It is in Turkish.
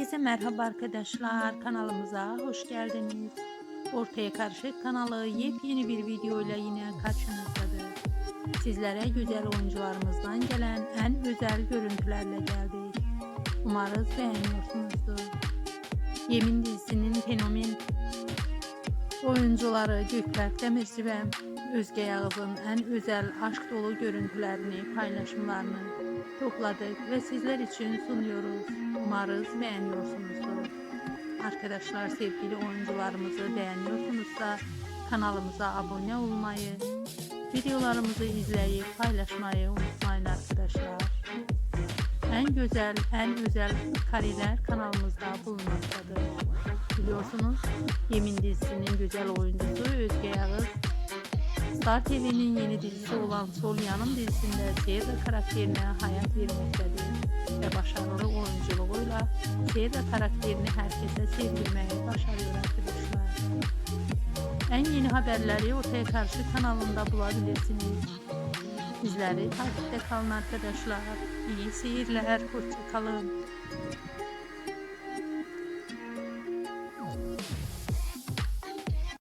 Herkese merhaba arkadaşlar. Kanalımıza hoş geldiniz. Ortaya Karışık kanalı yepyeni bir video ile yine karşınızdadır. Sizlere güzel oyuncularımızdan gelen en özel görüntülerle geldik. Umarız beğeniyorsunuzdur. Yemin dizisinin fenomen oyuncuları Gökberk Demirci ve Özge Yağız'ın en özel aşk dolu görüntülerini, paylaşımlarını topladık ve sizler için sunuyoruz. Umarız beğeniyorsunuzdur. Arkadaşlar sevgili oyuncularımızı beğeniyorsunuzsa kanalımıza abone olmayı, videolarımızı izleyip paylaşmayı unutmayın arkadaşlar. En güzel, en özel kareler kanalımızda bulunmaktadır. Biliyorsunuz Yemin dizisinin güzel oyuncusu Özge Yağız Star TV'nin yeni dizisi olan Sol Yanım dizisinde Seyirde karakterine hayat vermektedir ve başarılı oyunculuğuyla Seyirde karakterini herkese sevdirmeye başarıyor arkadaşlar. En yeni haberleri Ortaya Karşı kanalında bulabilirsiniz. Bizleri takipte kalın arkadaşlar. İyi seyirler, hoşçakalın.